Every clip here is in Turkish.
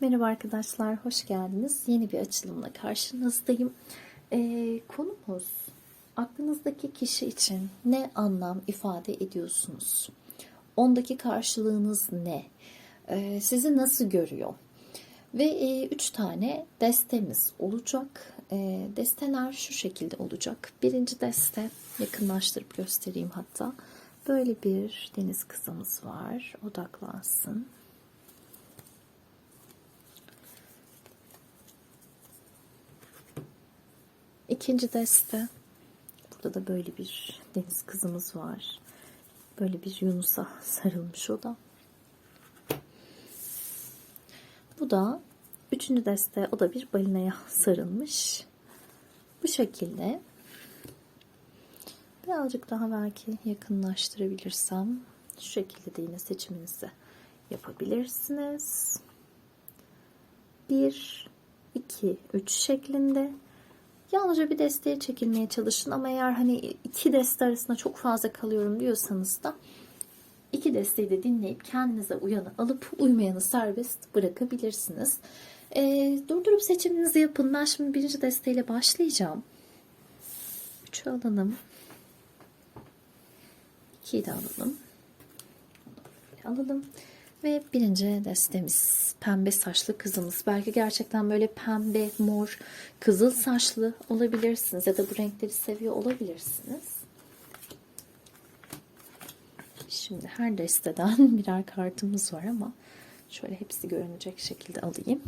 Merhaba arkadaşlar, hoş geldiniz. Yeni bir açılımla karşınızdayım. Ee, konumuz aklınızdaki kişi için ne anlam ifade ediyorsunuz? Ondaki karşılığınız ne? Ee, sizi nasıl görüyor? Ve e, üç tane destemiz olacak. E, desteler şu şekilde olacak. Birinci deste yakınlaştırıp göstereyim hatta. Böyle bir deniz kızımız var. Odaklansın. İkinci deste. Burada da böyle bir deniz kızımız var. Böyle bir Yunus'a sarılmış o da. Bu da üçüncü deste. O da bir balinaya sarılmış. Bu şekilde. Birazcık daha belki yakınlaştırabilirsem şu şekilde de yine seçiminizi yapabilirsiniz. 1 2 3 şeklinde Yalnızca bir desteğe çekilmeye çalışın ama eğer hani iki deste arasında çok fazla kalıyorum diyorsanız da iki desteği de dinleyip kendinize uyanı alıp uymayanı serbest bırakabilirsiniz. Ee, durdurup seçiminizi yapın. Ben şimdi birinci desteğiyle başlayacağım. Üçü alalım. İkiyi de alalım. Alalım. Ve birinci destemiz pembe saçlı kızımız. Belki gerçekten böyle pembe, mor, kızıl saçlı olabilirsiniz ya da bu renkleri seviyor olabilirsiniz. Şimdi her desteden birer kartımız var ama şöyle hepsi görünecek şekilde alayım.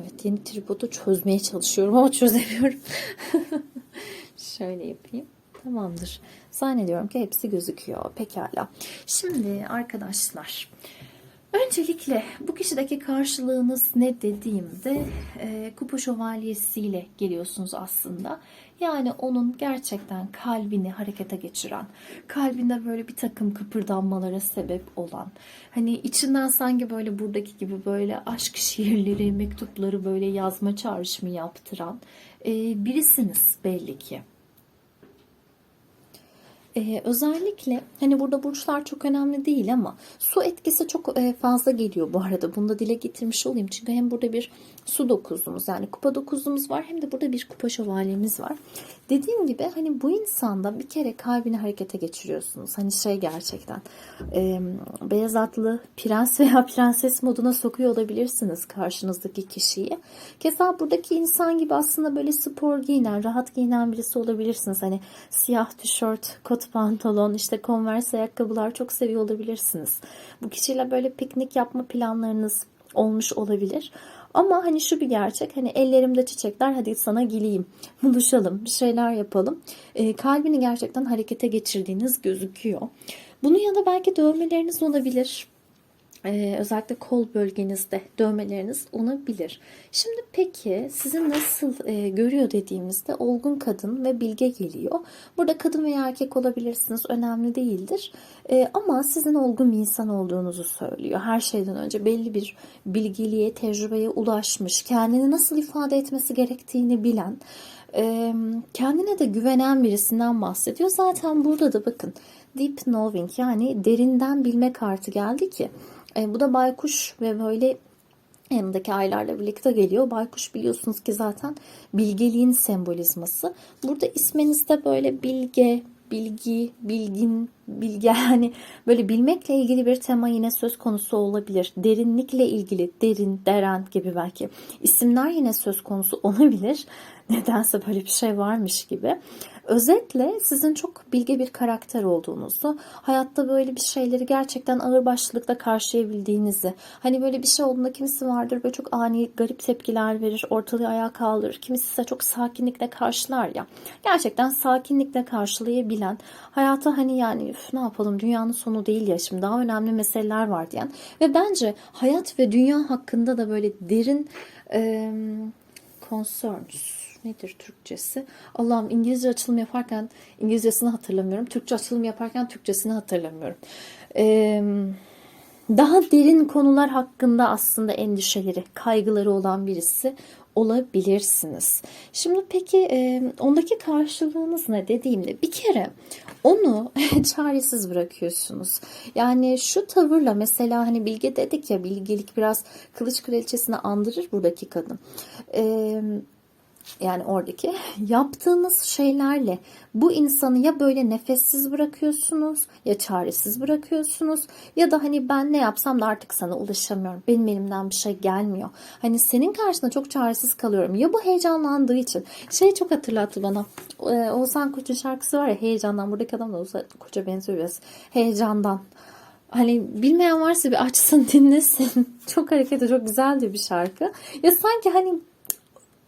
Evet yeni tripodu çözmeye çalışıyorum ama çözemiyorum. şöyle yapayım. Tamamdır. Zannediyorum ki hepsi gözüküyor. Pekala. Şimdi arkadaşlar öncelikle bu kişideki karşılığınız ne dediğimde e, kupa şövalyesiyle geliyorsunuz aslında. Yani onun gerçekten kalbini harekete geçiren, kalbinde böyle bir takım kıpırdanmalara sebep olan, hani içinden sanki böyle buradaki gibi böyle aşk şiirleri, mektupları böyle yazma çağrışımı yaptıran e, birisiniz belli ki. Ee, özellikle hani burada burçlar çok önemli değil ama su etkisi çok e, fazla geliyor bu arada. Bunu da dile getirmiş olayım. Çünkü hem burada bir su dokuzumuz yani kupa dokuzumuz var hem de burada bir kupa şövalyemiz var. Dediğim gibi hani bu insanda bir kere kalbini harekete geçiriyorsunuz. Hani şey gerçekten e, beyaz atlı prens veya prenses moduna sokuyor olabilirsiniz karşınızdaki kişiyi. Keza buradaki insan gibi aslında böyle spor giyinen, rahat giyinen birisi olabilirsiniz. Hani siyah tişört, kot pantolon, işte converse ayakkabılar çok seviyor olabilirsiniz. Bu kişiyle böyle piknik yapma planlarınız olmuş olabilir. Ama hani şu bir gerçek hani ellerimde çiçekler hadi sana geleyim buluşalım bir şeyler yapalım. E, kalbini gerçekten harekete geçirdiğiniz gözüküyor. Bunun yanında belki dövmeleriniz olabilir. Ee, özellikle kol bölgenizde dövmeleriniz olabilir. Şimdi peki sizi nasıl e, görüyor dediğimizde olgun kadın ve bilge geliyor. Burada kadın veya erkek olabilirsiniz önemli değildir. E, ama sizin olgun bir insan olduğunuzu söylüyor. Her şeyden önce belli bir bilgiliğe, tecrübeye ulaşmış, kendini nasıl ifade etmesi gerektiğini bilen, e, kendine de güvenen birisinden bahsediyor. Zaten burada da bakın deep knowing yani derinden bilme kartı geldi ki e, bu da baykuş ve böyle yanındaki aylarla birlikte geliyor. Baykuş biliyorsunuz ki zaten bilgeliğin sembolizması. Burada isminizde böyle bilge, bilgi, bilgin, bilge yani böyle bilmekle ilgili bir tema yine söz konusu olabilir. Derinlikle ilgili derin, deren gibi belki isimler yine söz konusu olabilir. Nedense böyle bir şey varmış gibi. Özetle sizin çok bilge bir karakter olduğunuzu, hayatta böyle bir şeyleri gerçekten ağır başlılıkla karşılayabildiğinizi, hani böyle bir şey olduğunda kimisi vardır böyle çok ani garip tepkiler verir, ortalığı ayağa kaldırır, kimisi ise çok sakinlikle karşılar ya. Gerçekten sakinlikle karşılayabilen, hayata hani yani üf, ne yapalım dünyanın sonu değil ya şimdi daha önemli meseleler var diyen ve bence hayat ve dünya hakkında da böyle derin e, concerns nedir Türkçesi? Allah'ım İngilizce açılım yaparken İngilizcesini hatırlamıyorum. Türkçe açılım yaparken Türkçesini hatırlamıyorum. Ee, daha derin konular hakkında aslında endişeleri, kaygıları olan birisi olabilirsiniz. Şimdi peki e, ondaki karşılığınız ne dediğimde bir kere onu çaresiz bırakıyorsunuz. Yani şu tavırla mesela hani Bilge dedik ya bilgelik biraz kılıç kraliçesini andırır buradaki kadın. Eee yani oradaki yaptığınız şeylerle bu insanı ya böyle nefessiz bırakıyorsunuz ya çaresiz bırakıyorsunuz ya da hani ben ne yapsam da artık sana ulaşamıyorum. Benim elimden bir şey gelmiyor. Hani senin karşında çok çaresiz kalıyorum. Ya bu heyecanlandığı için. Şey çok hatırlattı bana. Ee, Oğuzhan Koç'un şarkısı var ya heyecandan. Buradaki adam da Oğuzhan Koç'a benziyor biraz. Heyecandan. Hani bilmeyen varsa bir açsın dinlesin. Çok hareketli, çok güzel de bir şarkı. Ya sanki hani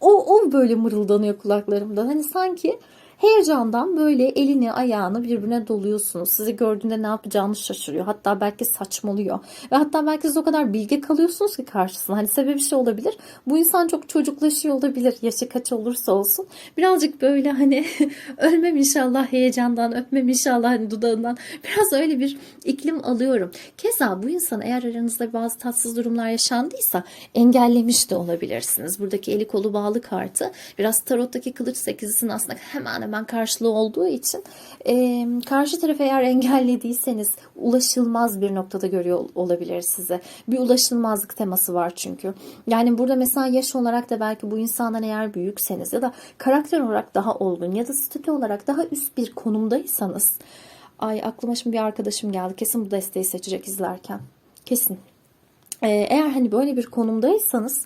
o, o böyle mırıldanıyor kulaklarımda. Hani sanki heyecandan böyle elini ayağını birbirine doluyorsunuz. Sizi gördüğünde ne yapacağını şaşırıyor. Hatta belki saçmalıyor. Ve hatta belki siz o kadar bilge kalıyorsunuz ki karşısına. Hani sebebi şey olabilir. Bu insan çok çocuklaşıyor olabilir. Yaşı kaç olursa olsun. Birazcık böyle hani ölmem inşallah heyecandan, öpmem inşallah hani dudağından. Biraz öyle bir iklim alıyorum. Keza bu insan eğer aranızda bazı tatsız durumlar yaşandıysa engellemiş de olabilirsiniz. Buradaki eli kolu bağlı kartı biraz tarottaki kılıç sekizisinin aslında hemen hemen karşılığı olduğu için e, karşı tarafı eğer engellediyseniz ulaşılmaz bir noktada görüyor olabilir size. Bir ulaşılmazlık teması var çünkü. Yani burada mesela yaş olarak da belki bu insandan eğer büyükseniz ya da karakter olarak daha olgun ya da statü olarak daha üst bir konumdaysanız ay aklıma şimdi bir arkadaşım geldi. Kesin bu desteği seçecek izlerken. Kesin. Eğer hani böyle bir konumdaysanız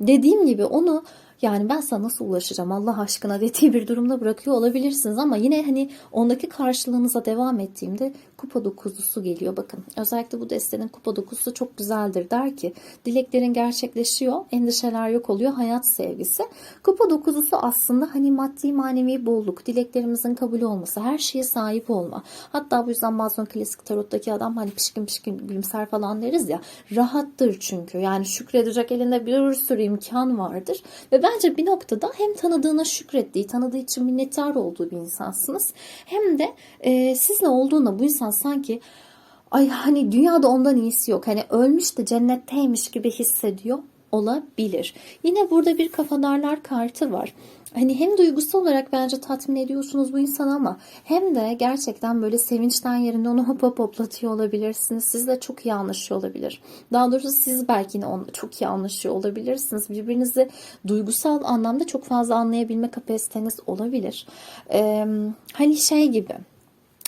dediğim gibi onu yani ben sana nasıl ulaşacağım? Allah aşkına dediği bir durumda bırakıyor olabilirsiniz ama yine hani ondaki karşılığınıza devam ettiğimde kupa dokuzlusu geliyor. Bakın özellikle bu destenin kupa dokuzusu çok güzeldir der ki dileklerin gerçekleşiyor, endişeler yok oluyor, hayat sevgisi. Kupa dokuzlusu aslında hani maddi manevi bolluk, dileklerimizin kabul olması, her şeye sahip olma. Hatta bu yüzden bazen klasik tarottaki adam hani pişkin pişkin gülümser falan deriz ya rahattır çünkü. Yani şükredecek elinde bir sürü imkan vardır ve bence bir noktada hem tanıdığına şükrettiği, tanıdığı için minnettar olduğu bir insansınız. Hem de e, sizle olduğunda bu insan sanki ay hani dünyada ondan iyisi yok. Hani ölmüş de cennetteymiş gibi hissediyor olabilir. Yine burada bir kafadarlar kartı var. Hani hem duygusal olarak bence tatmin ediyorsunuz bu insanı ama hem de gerçekten böyle sevinçten yerinde onu hop hop hoplatıyor olabilirsiniz. Sizle çok iyi anlaşıyor olabilir. Daha doğrusu siz belki yine onunla çok iyi anlaşıyor olabilirsiniz. Birbirinizi duygusal anlamda çok fazla anlayabilme kapasiteniz olabilir. Ee, hani şey gibi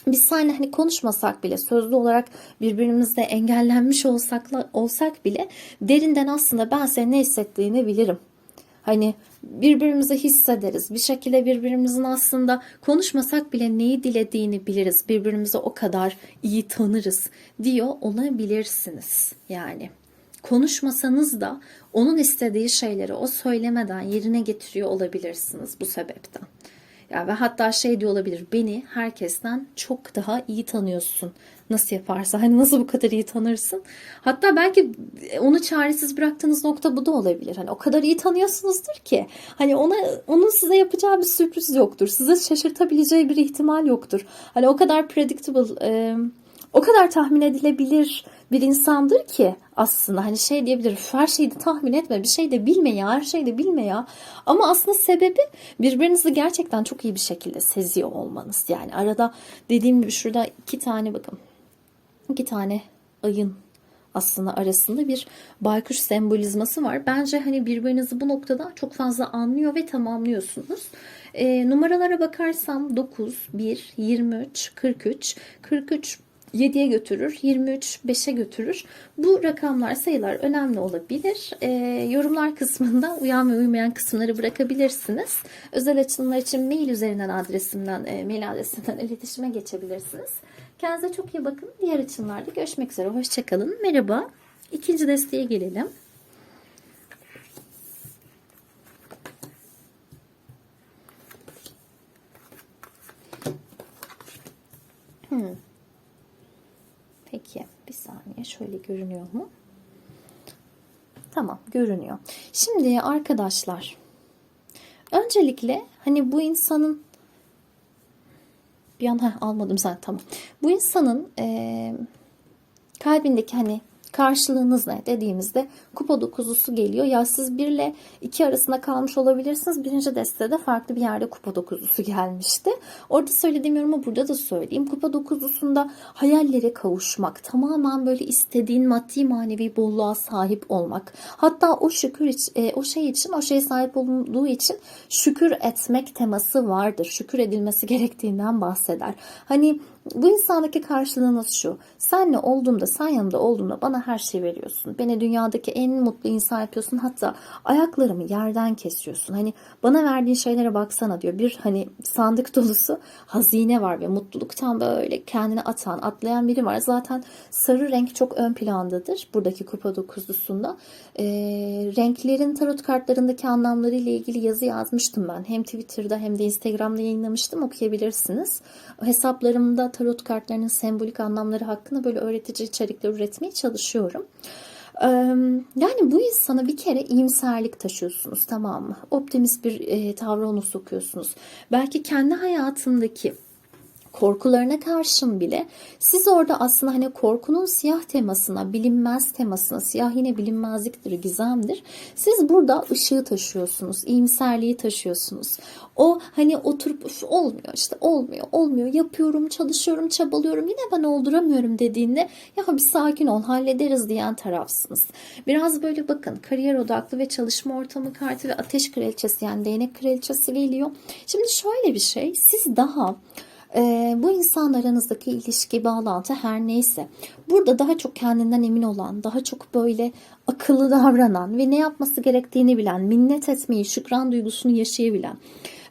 biz seninle hani konuşmasak bile sözlü olarak birbirimizle engellenmiş olsak, olsak bile derinden aslında ben senin ne hissettiğini bilirim. Hani birbirimizi hissederiz. Bir şekilde birbirimizin aslında konuşmasak bile neyi dilediğini biliriz. Birbirimizi o kadar iyi tanırız diyor olabilirsiniz. Yani konuşmasanız da onun istediği şeyleri o söylemeden yerine getiriyor olabilirsiniz bu sebepten. Ya ve hatta şey diyor olabilir. Beni herkesten çok daha iyi tanıyorsun. Nasıl yaparsa hani nasıl bu kadar iyi tanırsın? Hatta belki onu çaresiz bıraktığınız nokta bu da olabilir. Hani o kadar iyi tanıyorsunuzdur ki hani ona onun size yapacağı bir sürpriz yoktur. Size şaşırtabileceği bir ihtimal yoktur. Hani o kadar predictable e, o kadar tahmin edilebilir bir insandır ki aslında hani şey diyebilir her şeyi de tahmin etme bir şey de bilme ya her şeyi de bilme ya ama aslında sebebi birbirinizi gerçekten çok iyi bir şekilde seziyor olmanız yani arada dediğim gibi şurada iki tane bakın iki tane ayın aslında arasında bir baykuş sembolizması var. Bence hani birbirinizi bu noktada çok fazla anlıyor ve tamamlıyorsunuz. E, numaralara bakarsam 9, 1, 23, 43, 43 7'ye götürür, 23 5'e götürür. Bu rakamlar, sayılar önemli olabilir. E, yorumlar kısmında uyan ve uymayan kısımları bırakabilirsiniz. Özel açılımlar için mail üzerinden adresimden, e, mail adresinden iletişime geçebilirsiniz. Kendinize çok iyi bakın. Diğer açımlarda görüşmek üzere. Hoşçakalın. Merhaba. İkinci desteğe gelelim. Hmm. Saniye şöyle görünüyor mu? Tamam görünüyor. Şimdi arkadaşlar öncelikle hani bu insanın bir an heh, almadım sen tamam. Bu insanın e, kalbindeki hani Karşılığınız ne dediğimizde kupa dokuzusu geliyor. Ya siz 1 ile 2 arasında kalmış olabilirsiniz. Birinci destede farklı bir yerde kupa dokuzusu gelmişti. Orada söylediğim yorumu burada da söyleyeyim. Kupa dokuzusunda hayallere kavuşmak, tamamen böyle istediğin maddi manevi bolluğa sahip olmak. Hatta o şükür e, o şey için, o şeye sahip olduğu için şükür etmek teması vardır. Şükür edilmesi gerektiğinden bahseder. Hani bu insandaki karşılığınız şu. Senle olduğumda, sen yanımda olduğumda bana her şeyi veriyorsun. Beni dünyadaki en mutlu insan yapıyorsun. Hatta ayaklarımı yerden kesiyorsun. Hani bana verdiğin şeylere baksana diyor. Bir hani sandık dolusu hazine var ve mutluluktan böyle kendini atan, atlayan biri var. Zaten sarı renk çok ön plandadır buradaki kupa dokuzlusunda. Ee, renklerin tarot kartlarındaki anlamları ile ilgili yazı yazmıştım ben. Hem Twitter'da hem de Instagram'da yayınlamıştım. Okuyabilirsiniz. Hesaplarımda tarot kartlarının sembolik anlamları hakkında böyle öğretici içerikler üretmeye çalışıyorum. Ee, Yani bu insana bir kere iyimserlik taşıyorsunuz tamam mı? Optimist bir tavra onu sokuyorsunuz. Belki kendi hayatındaki korkularına karşın bile siz orada aslında hani korkunun siyah temasına, bilinmez temasına, siyah yine bilinmezliktir, gizemdir. Siz burada ışığı taşıyorsunuz, iyimserliği taşıyorsunuz. O hani oturup "Üf, olmuyor işte olmuyor, olmuyor, yapıyorum, çalışıyorum, çabalıyorum yine ben olduramıyorum dediğinde ya bir sakin ol hallederiz diyen tarafsınız. Biraz böyle bakın kariyer odaklı ve çalışma ortamı kartı ve ateş kraliçesi yani değnek kraliçesi geliyor. Şimdi şöyle bir şey siz daha ee, bu insan aranızdaki ilişki, bağlantı her neyse. Burada daha çok kendinden emin olan, daha çok böyle akıllı davranan ve ne yapması gerektiğini bilen, minnet etmeyi, şükran duygusunu yaşayabilen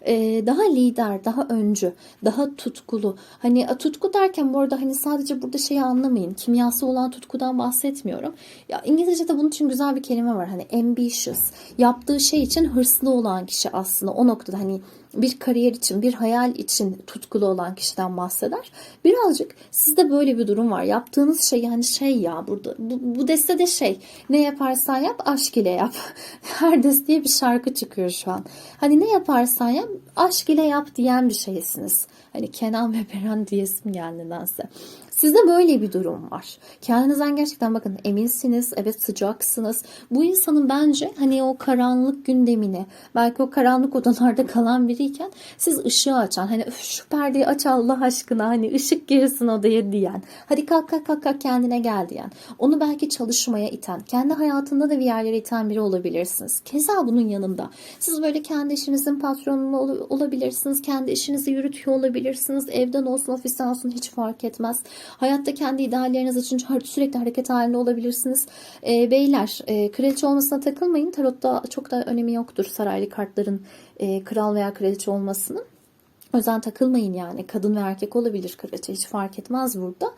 ee, daha lider, daha öncü, daha tutkulu. Hani tutku derken bu arada hani sadece burada şeyi anlamayın. Kimyası olan tutkudan bahsetmiyorum. Ya İngilizce'de bunun için güzel bir kelime var. Hani ambitious. Yaptığı şey için hırslı olan kişi aslında o noktada hani bir kariyer için, bir hayal için tutkulu olan kişiden bahseder. Birazcık sizde böyle bir durum var. Yaptığınız şey yani şey ya burada bu, bu destede şey ne yaparsan yap aşk ile yap. Her desteye bir şarkı çıkıyor şu an. Hani ne yaparsan yap aşk ile yap diyen bir şeysiniz. Hani Kenan ve Beren diyesim geldi nedense. Sizde böyle bir durum var. Kendinizden gerçekten bakın eminsiniz. Evet sıcaksınız. Bu insanın bence hani o karanlık gündemine belki o karanlık odalarda kalan biriyken siz ışığı açan hani "Üf, şu perdeyi aç Allah aşkına hani ışık girsin odaya diyen. Hadi kalk kalk kalk kalk kendine gel diyen. Onu belki çalışmaya iten. Kendi hayatında da bir yerlere iten biri olabilirsiniz. Keza bunun yanında. Siz böyle kendi işinizin patronu ol- olabilirsiniz. Kendi işinizi yürütüyor olabilirsiniz. Evden olsun ofisten olsun hiç fark etmez. Hayatta kendi idealleriniz için sürekli hareket halinde olabilirsiniz. E, beyler e, kraliçe olmasına takılmayın. Tarotta çok da önemi yoktur saraylı kartların e, kral veya kraliçe olmasının. O yüzden takılmayın yani. Kadın ve erkek olabilir kraliçe hiç fark etmez burada.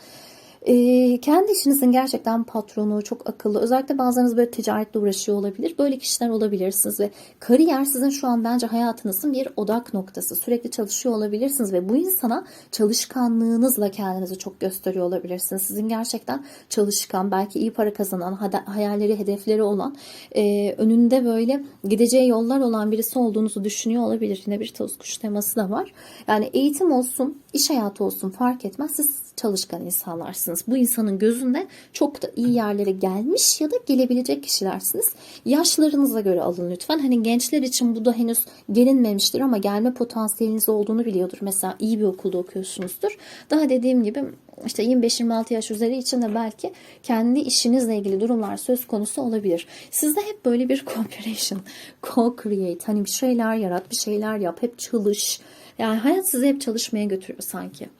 Ee, kendi işinizin gerçekten patronu, çok akıllı. Özellikle bazılarınız böyle ticaretle uğraşıyor olabilir. Böyle kişiler olabilirsiniz ve kariyer sizin şu an bence hayatınızın bir odak noktası. Sürekli çalışıyor olabilirsiniz ve bu insana çalışkanlığınızla kendinizi çok gösteriyor olabilirsiniz. Sizin gerçekten çalışkan, belki iyi para kazanan, hayalleri, hedefleri olan, e, önünde böyle gideceği yollar olan birisi olduğunuzu düşünüyor olabilir. Yine bir toz kuş teması da var. Yani eğitim olsun, iş hayatı olsun fark etmez. Siz çalışkan insanlarsınız. Bu insanın gözünde çok da iyi yerlere gelmiş ya da gelebilecek kişilersiniz. Yaşlarınıza göre alın lütfen. Hani gençler için bu da henüz gelinmemiştir ama gelme potansiyeliniz olduğunu biliyordur. Mesela iyi bir okulda okuyorsunuzdur. Daha dediğim gibi işte 25-26 yaş üzeri için de belki kendi işinizle ilgili durumlar söz konusu olabilir. Sizde hep böyle bir cooperation, co-create, hani bir şeyler yarat, bir şeyler yap, hep çalış. Yani hayat sizi hep çalışmaya götürüyor sanki.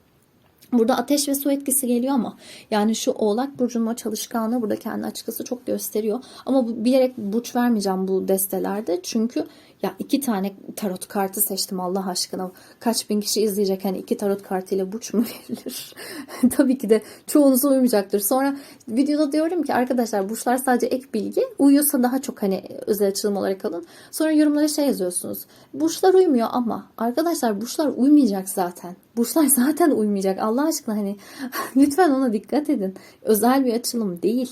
Burada ateş ve su etkisi geliyor ama yani şu oğlak burcunun çalışkanlığı burada kendi açıkçası çok gösteriyor. Ama bu, bilerek burç vermeyeceğim bu destelerde. Çünkü ya iki tane tarot kartı seçtim Allah aşkına. Kaç bin kişi izleyecek hani iki tarot kartıyla burç mu verilir? Tabii ki de çoğunuza uymayacaktır. Sonra videoda diyorum ki arkadaşlar burçlar sadece ek bilgi. Uyuyorsa daha çok hani özel açılım olarak alın. Sonra yorumlara şey yazıyorsunuz. Burçlar uymuyor ama arkadaşlar burçlar uymayacak zaten. Burçlar zaten uymayacak. Allah aşkına hani lütfen ona dikkat edin. Özel bir açılım değil.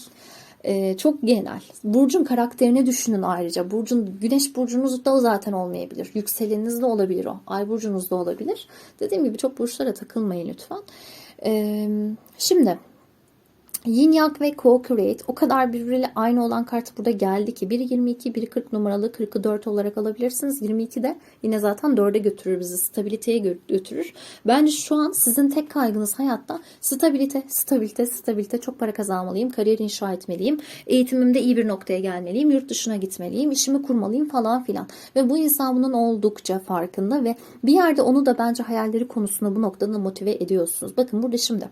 Ee, çok genel. Burcun karakterini düşünün ayrıca. Burcun güneş burcunuz da zaten olmayabilir. Yükseleniniz de olabilir o. Ay burcunuz da olabilir. Dediğim gibi çok burçlara takılmayın lütfen. Ee, şimdi Yin Yang ve Co-Create o kadar birbiriyle aynı olan kart burada geldi ki biri 22, biri 40 numaralı 40'ı 4 olarak alabilirsiniz. 22 de yine zaten 4'e götürür bizi stabiliteye gö- götürür. Bence şu an sizin tek kaygınız hayatta stabilite, stabilite, stabilite. Çok para kazanmalıyım, kariyer inşa etmeliyim, eğitimimde iyi bir noktaya gelmeliyim, yurt dışına gitmeliyim, işimi kurmalıyım falan filan. Ve bu insan bunun oldukça farkında ve bir yerde onu da bence hayalleri konusunda bu noktada motive ediyorsunuz. Bakın burada şimdi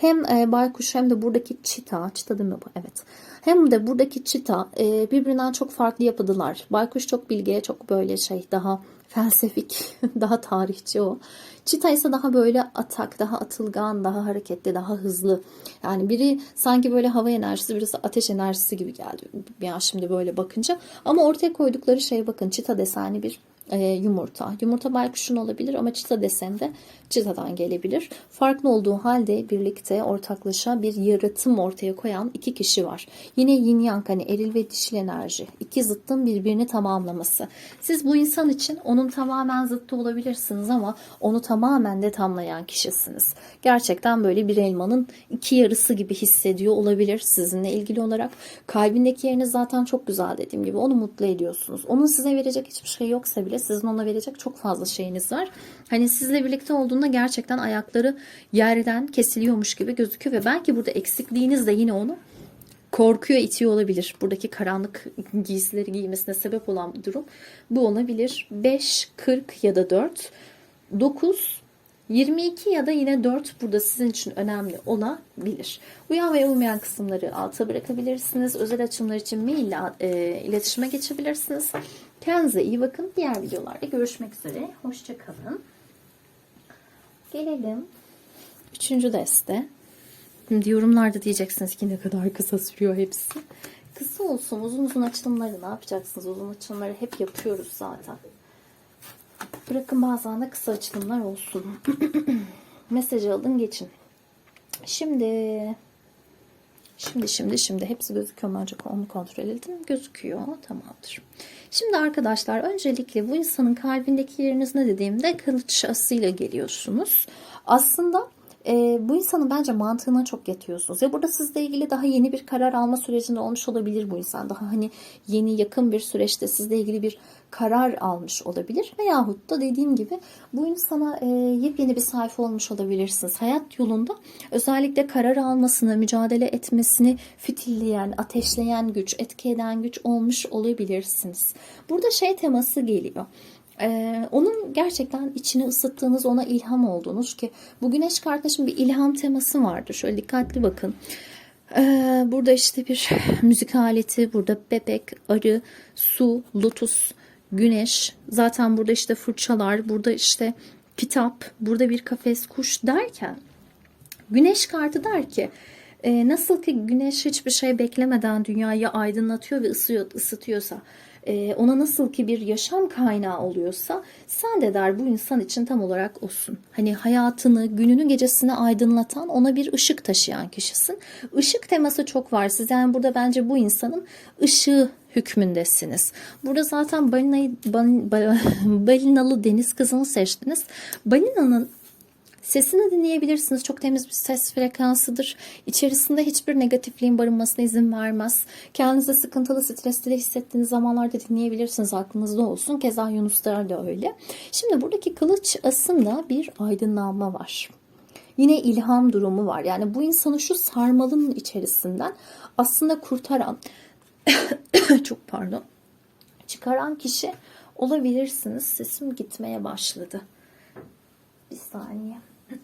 hem e, baykuş hem de buradaki çita, çita değil mi bu? Evet. Hem de buradaki çita e, birbirinden çok farklı yapıdılar. Baykuş çok bilge, çok böyle şey daha felsefik, daha tarihçi o. Çita ise daha böyle atak, daha atılgan, daha hareketli, daha hızlı. Yani biri sanki böyle hava enerjisi, birisi ateş enerjisi gibi geldi. Ya şimdi böyle bakınca. Ama ortaya koydukları şey bakın çita desenli bir e, yumurta. Yumurta baykuşun olabilir ama çita desen de çitadan gelebilir. Farklı olduğu halde birlikte ortaklaşa bir yaratım ortaya koyan iki kişi var. Yine yin yang hani eril ve dişil enerji. İki zıttın birbirini tamamlaması. Siz bu insan için onun tamamen zıttı olabilirsiniz ama onu tamamen de tamlayan kişisiniz. Gerçekten böyle bir elmanın iki yarısı gibi hissediyor olabilir sizinle ilgili olarak. Kalbindeki yeriniz zaten çok güzel dediğim gibi. Onu mutlu ediyorsunuz. Onun size verecek hiçbir şey yoksa bile sizin ona verecek çok fazla şeyiniz var. Hani sizle birlikte olduğunda gerçekten ayakları yerden kesiliyormuş gibi gözüküyor ve belki burada eksikliğiniz de yine onu korkuyor itiyor olabilir. Buradaki karanlık giysileri giymesine sebep olan durum bu olabilir. 5, 40 ya da 4, 9, 22 ya da yine 4 burada sizin için önemli olabilir. Uyan ve uymayan kısımları alta bırakabilirsiniz. Özel açımlar için mail e, iletişime geçebilirsiniz. Kendinize iyi bakın. Diğer videolarda görüşmek üzere. Hoşçakalın. Gelelim. Üçüncü deste. Şimdi yorumlarda diyeceksiniz ki ne kadar kısa sürüyor hepsi. Kısa olsun. Uzun uzun açılımları ne yapacaksınız? Uzun açılımları hep yapıyoruz zaten. Bırakın bazen de kısa açılımlar olsun. Mesajı alın geçin. Şimdi Şimdi şimdi şimdi hepsi gözüküyor mu önce onu kontrol edin. Gözüküyor. Tamamdır. Şimdi arkadaşlar öncelikle bu insanın kalbindeki yeriniz ne dediğimde kılıç asıyla geliyorsunuz. Aslında e, bu insanın bence mantığına çok yatıyorsunuz. Ya burada sizle ilgili daha yeni bir karar alma sürecinde olmuş olabilir bu insan. Daha hani yeni yakın bir süreçte sizle ilgili bir karar almış olabilir. Veyahut da dediğim gibi bu insana e, yepyeni bir sayfa olmuş olabilirsiniz. Hayat yolunda özellikle karar almasını, mücadele etmesini fitilleyen, ateşleyen güç, etki eden güç olmuş olabilirsiniz. Burada şey teması geliyor. Ee, onun gerçekten içini ısıttığınız, ona ilham olduğunuz ki bu güneş kardeşim bir ilham teması vardır. Şöyle dikkatli bakın. Ee, burada işte bir müzik aleti, burada bebek, arı, su, lotus, güneş. Zaten burada işte fırçalar, burada işte kitap, burada bir kafes kuş derken güneş kartı der ki e, nasıl ki güneş hiçbir şey beklemeden dünyayı aydınlatıyor ve ısıyor, ısıtıyorsa e, ona nasıl ki bir yaşam kaynağı oluyorsa sen de der bu insan için tam olarak olsun. Hani hayatını, gününü, gecesini aydınlatan, ona bir ışık taşıyan kişisin. Işık teması çok var. Siz yani burada bence bu insanın ışığı hükmündesiniz. Burada zaten balinayı, balin, balinalı deniz kızını seçtiniz. Balinanın Sesini dinleyebilirsiniz. Çok temiz bir ses frekansıdır. İçerisinde hiçbir negatifliğin barınmasına izin vermez. Kendinizi sıkıntılı, stresli hissettiğiniz zamanlarda dinleyebilirsiniz. Aklınızda olsun. Keza Yunuslar da öyle. Şimdi buradaki kılıç asında bir aydınlanma var. Yine ilham durumu var. Yani bu insanı şu sarmalın içerisinden aslında kurtaran çok pardon çıkaran kişi olabilirsiniz. Sesim gitmeye başladı. Bir saniye.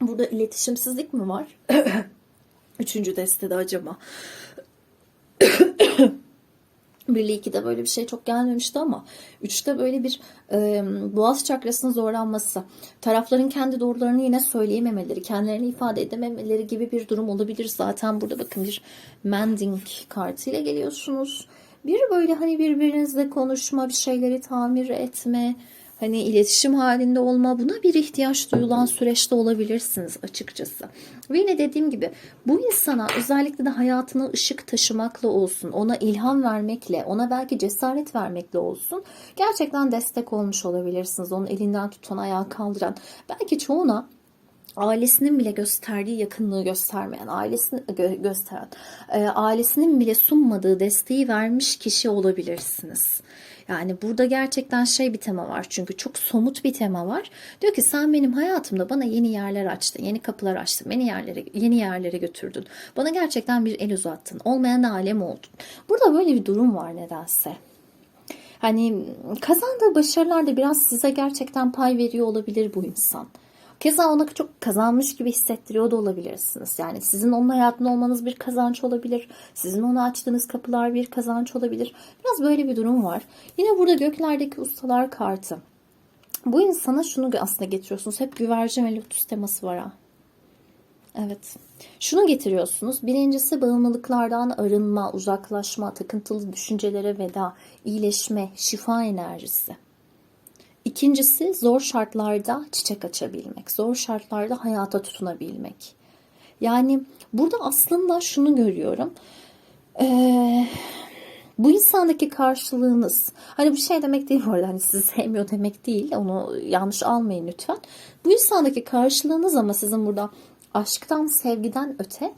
Burada iletişimsizlik mi var? Üçüncü destede acaba. Birli ikide böyle bir şey çok gelmemişti ama üçte böyle bir e, boğaz çakrasının zorlanması, tarafların kendi doğrularını yine söyleyememeleri, kendilerini ifade edememeleri gibi bir durum olabilir. Zaten burada bakın bir mending kartıyla geliyorsunuz. Bir böyle hani birbirinizle konuşma, bir şeyleri tamir etme, hani iletişim halinde olma buna bir ihtiyaç duyulan süreçte olabilirsiniz açıkçası. Ve yine dediğim gibi bu insana özellikle de hayatına ışık taşımakla olsun, ona ilham vermekle, ona belki cesaret vermekle olsun gerçekten destek olmuş olabilirsiniz. Onun elinden tutan, ayağa kaldıran, belki çoğuna ailesinin bile gösterdiği yakınlığı göstermeyen, ailesini gö- gösteren, e, ailesinin bile sunmadığı desteği vermiş kişi olabilirsiniz. Yani burada gerçekten şey bir tema var çünkü çok somut bir tema var. Diyor ki sen benim hayatımda bana yeni yerler açtın, yeni kapılar açtın, beni yerlere yeni yerlere götürdün. Bana gerçekten bir el uzattın. Olmayan alem oldun. Burada böyle bir durum var nedense. Hani kazandığı başarılar da biraz size gerçekten pay veriyor olabilir bu insan. Keza ona çok kazanmış gibi hissettiriyor da olabilirsiniz. Yani sizin onun hayatında olmanız bir kazanç olabilir. Sizin ona açtığınız kapılar bir kazanç olabilir. Biraz böyle bir durum var. Yine burada göklerdeki ustalar kartı. Bu insana şunu aslında getiriyorsunuz. Hep güvercin ve lotus teması var ha. Evet. Şunu getiriyorsunuz. Birincisi bağımlılıklardan arınma, uzaklaşma, takıntılı düşüncelere veda, iyileşme, şifa enerjisi. İkincisi zor şartlarda çiçek açabilmek, zor şartlarda hayata tutunabilmek. Yani burada aslında şunu görüyorum. Ee, bu insandaki karşılığınız, hani bir şey demek değil bu arada, hani sizi sevmiyor demek değil, onu yanlış almayın lütfen. Bu insandaki karşılığınız ama sizin burada aşktan, sevgiden öte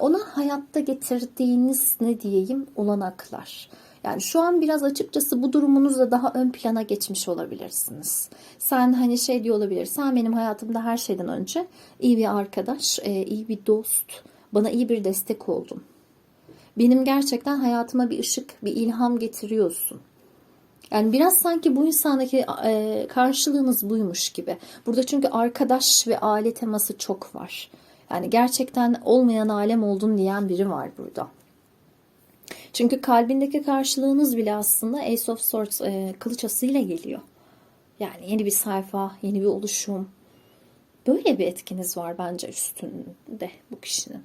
ona hayatta getirdiğiniz ne diyeyim olanaklar. Yani şu an biraz açıkçası bu durumunuzla daha ön plana geçmiş olabilirsiniz. Sen hani şey diyor olabilir. Sen benim hayatımda her şeyden önce iyi bir arkadaş, e, iyi bir dost, bana iyi bir destek oldun. Benim gerçekten hayatıma bir ışık, bir ilham getiriyorsun. Yani biraz sanki bu insandaki e, karşılığınız buymuş gibi. Burada çünkü arkadaş ve aile teması çok var. Yani gerçekten olmayan alem oldun diyen biri var burada. Çünkü kalbindeki karşılığınız bile aslında Ace of Swords e, kılıç asıyla geliyor. Yani yeni bir sayfa, yeni bir oluşum. Böyle bir etkiniz var bence üstünde bu kişinin.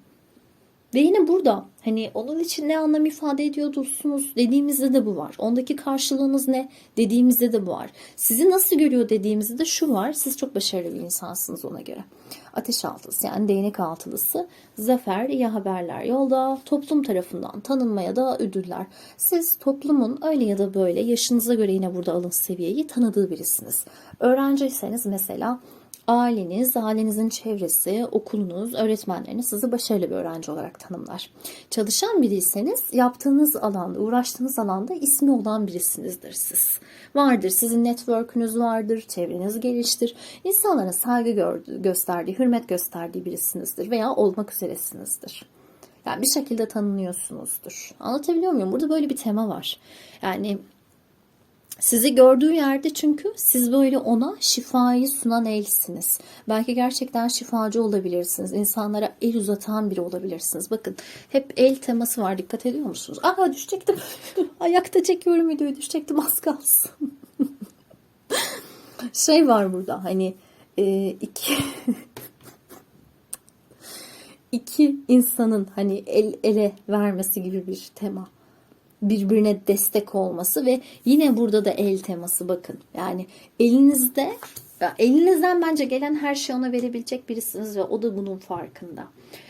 Ve yine burada hani onun için ne anlam ifade ediyorsunuz dediğimizde de bu var. Ondaki karşılığınız ne dediğimizde de bu var. Sizi nasıl görüyor dediğimizde de şu var. Siz çok başarılı bir insansınız ona göre. Ateş altılısı yani değnek altılısı. Zafer, iyi haberler yolda. Toplum tarafından tanınmaya da ödüller. Siz toplumun öyle ya da böyle yaşınıza göre yine burada alın seviyeyi tanıdığı birisiniz. Öğrenciyseniz mesela aileniz, ailenizin çevresi, okulunuz, öğretmenleriniz sizi başarılı bir öğrenci olarak tanımlar. Çalışan biriyseniz yaptığınız alanda, uğraştığınız alanda ismi olan birisinizdir siz. Vardır, sizin network'ünüz vardır, çevreniz geliştir. İnsanlara saygı gördüğü, gösterdiği, hürmet gösterdiği birisinizdir veya olmak üzeresinizdir. Yani bir şekilde tanınıyorsunuzdur. Anlatabiliyor muyum? Burada böyle bir tema var. Yani sizi gördüğü yerde çünkü siz böyle ona şifayı sunan elsiniz. Belki gerçekten şifacı olabilirsiniz. İnsanlara el uzatan biri olabilirsiniz. Bakın hep el teması var. Dikkat ediyor musunuz? Aa düşecektim. Ayakta çekiyorum videoyu. Düşecektim az kalsın. şey var burada hani e, iki iki insanın hani el ele vermesi gibi bir tema birbirine destek olması ve yine burada da el teması bakın. Yani elinizde ya elinizden bence gelen her şeyi ona verebilecek birisiniz ve o da bunun farkında.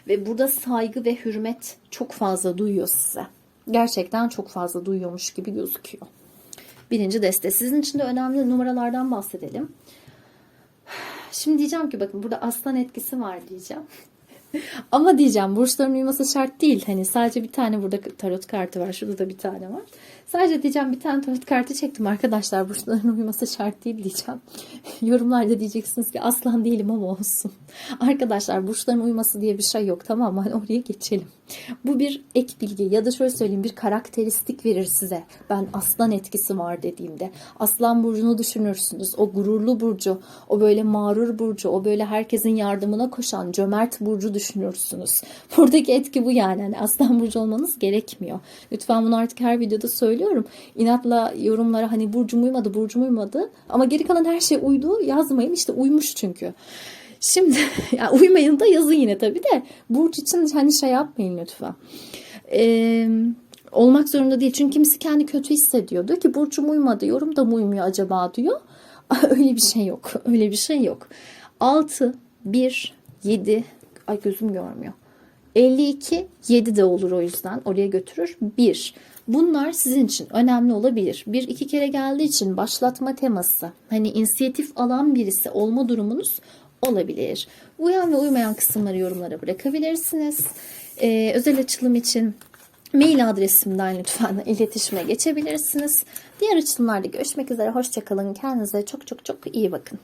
Ve burada saygı ve hürmet çok fazla duyuyor size. Gerçekten çok fazla duyuyormuş gibi gözüküyor. Birinci deste. Sizin için de önemli numaralardan bahsedelim. Şimdi diyeceğim ki bakın burada aslan etkisi var diyeceğim. Ama diyeceğim burçların uyuması şart değil. Hani sadece bir tane burada tarot kartı var. Şurada da bir tane var. Sadece diyeceğim bir tane tarot kartı çektim arkadaşlar. Burçların uyuması şart değil diyeceğim. Yorumlarda diyeceksiniz ki aslan değilim ama olsun. Arkadaşlar burçların uyuması diye bir şey yok tamam mı? Hani oraya geçelim. Bu bir ek bilgi ya da şöyle söyleyeyim bir karakteristik verir size. Ben aslan etkisi var dediğimde. Aslan burcunu düşünürsünüz. O gururlu burcu, o böyle mağrur burcu, o böyle herkesin yardımına koşan cömert burcu düşünürsünüz. Buradaki etki bu yani. Hani aslan burcu olmanız gerekmiyor. Lütfen bunu artık her videoda söylüyorum. İnatla yorumlara hani burcum uymadı, burcum uymadı. Ama geri kalan her şey uydu yazmayın. İşte uymuş çünkü. Şimdi ya uymayın da yazın yine tabii de burç için hani şey yapmayın lütfen. Ee, olmak zorunda değil. Çünkü kimisi kendi kötü hissediyor. Diyor ki burcum uymadı. Yorum da mı uymuyor acaba diyor. öyle bir şey yok. Öyle bir şey yok. 6, 1, 7, ay gözüm görmüyor. 52, 7 de olur o yüzden. Oraya götürür. 1. Bunlar sizin için önemli olabilir. Bir iki kere geldiği için başlatma teması. Hani inisiyatif alan birisi olma durumunuz olabilir. Uyan ve uymayan kısımları yorumlara bırakabilirsiniz. Ee, özel açılım için mail adresimden lütfen iletişime geçebilirsiniz. Diğer açılımlarda görüşmek üzere. Hoşçakalın. Kendinize çok çok çok iyi bakın.